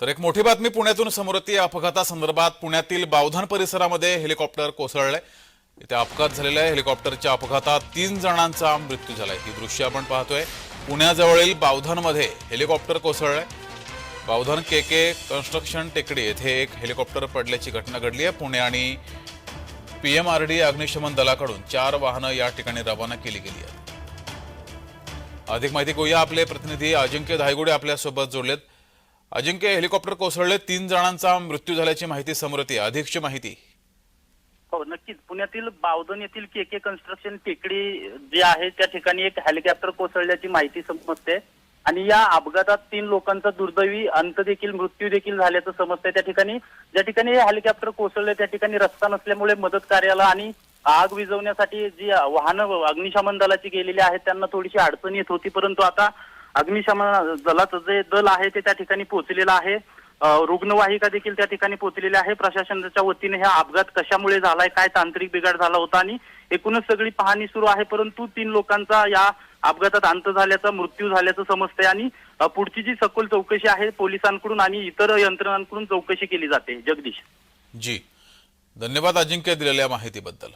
तर एक मोठी बातमी पुण्यातून समोर या अपघातासंदर्भात पुण्यातील बावधन परिसरामध्ये हेलिकॉप्टर कोसळलंय इथे अपघात झालेला आहे. हेलिकॉप्टरच्या अपघातात तीन जणांचा मृत्यू झालाय. ही दृश्य आपण पाहतोय. पुण्याजवळील बावधनमध्ये हेलिकॉप्टर कोसळलंय बावधन के के कन्स्ट्रक्शन टेकडी येथे एक हेलिकॉप्टर पडल्याची घटना घडली आहे. पुणे आणि पीएमआरडी अग्निशमन दलाकडून चार वाहनं या ठिकाणी रवाना केली गेली आहेत. अधिक माहिती घेऊया. आपले प्रतिनिधी अजिंक्य धायगुडे आपल्यासोबत जोडलेत. अजिंक्य हेलिकॉप्टर कोसळले तीन जणांचा मृत्यू झाल्याची माहिती समोर येते. अधिकची माहिती. हो नक्कीच. पुण्यातील बावधन येथील के के कन्स्ट्रक्शन टेकडी जे आहे त्या ठिकाणी एक हेलिकॉप्टर कोसळल्याची माहिती समजते आणि या अपघातात तीन लोकांचा दुर्दैवी अंत देखील मृत्यू देखील झाल्याचं समजतंय त्या ठिकाणी ज्या ठिकाणी हे हेलिकॉप्टर कोसळले त्या ठिकाणी रस्ता नसल्यामुळे मदत कार्याला आणि आग विझवण्यासाठी जी वाहनं अग्निशमन दलाची गेलेली आहेत त्यांना थोडीशी अडचण येत होती. परंतु आता अग्निशमन दलाचं जे दल आहे ते त्या ठिकाणी पोहोचलेलं आहे. रुग्णवाहिका देखील त्या ठिकाणी पोहोचलेली आहे. प्रशासनाच्या वतीने हा अपघात कशामुळे झालाय काय तांत्रिक बिघाड झाला होता आणि एकूणच सगळी पाहणी सुरू आहे परंतु तीन लोकांचा या अपघातात अंत झाल्याचा मृत्यू झाल्याचं समजतंय आणि पुढची जी सखोल चौकशी आहे पोलिसांकडून आणि इतर यंत्रणांकडून चौकशी केली जाते. जगदीश. जी. धन्यवाद अजिंक्य दिलेल्या माहितीबद्दल.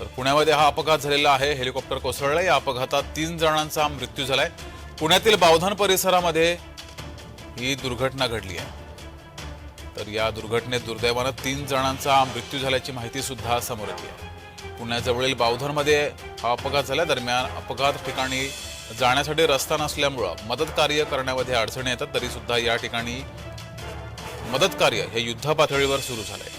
तर पुण्यामध्ये हा अपघात झालेला आहे. हेलिकॉप्टर कोसळलं. या अपघातात तीन जणांचा मृत्यू झालाय. पुण्यातील बावधन परिसरामध्ये ही दुर्घटना घडली आहे. तर या दुर्घटनेत दुर्दैवानं तीन जणांचा मृत्यू झाल्याची माहिती सुद्धा समोर येते. आहे पुण्याजवळील बावधनमध्ये हा अपघात झाल्या दरम्यान अपघात ठिकाणी जाण्यासाठी रस्ता नसल्यामुळं मदत कार्य करण्यामध्ये अडचणी येतात. तरी सुद्धा या ठिकाणी मदत कार्य हे युद्ध पातळीवर सुरू झालंय.